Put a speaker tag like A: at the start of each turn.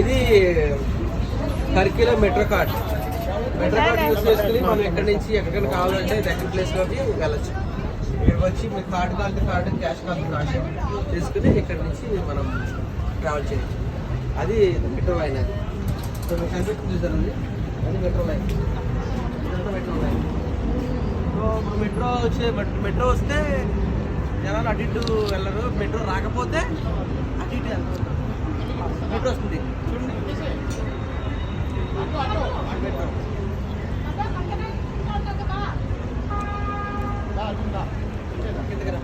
A: ఇది టర్కీలో metro card metro card use చేసుకుని మనం ఎక్కడి నుంచి ఎక్కడికైనా కావాలంటే దగ్గర ప్లేస్లోకి వెళ్ళచ్చు. ఇక్కడికి వచ్చి మీ కార్డు కావాలంటే కార్డు క్యాష్ కావాలంటే క్యాష్ తీసుకుని ఇక్కడి నుంచి మనం ట్రావెల్ చేయొచ్చు. అది మెట్రో లైన్ అది. సో మీకు కనిపిస్తుంది చూసారండి అది మెట్రో లైన్ ఇదంతా మెట్రో లైన్ సో ఇప్పుడు మెట్రో వచ్చే మెట్రో వస్తే జనాలు అటు ఇటు వెళ్ళరు. మెట్రో రాకపోతే మెట్రో వస్తుంది చూడండి మెట్రో కిందకి రా.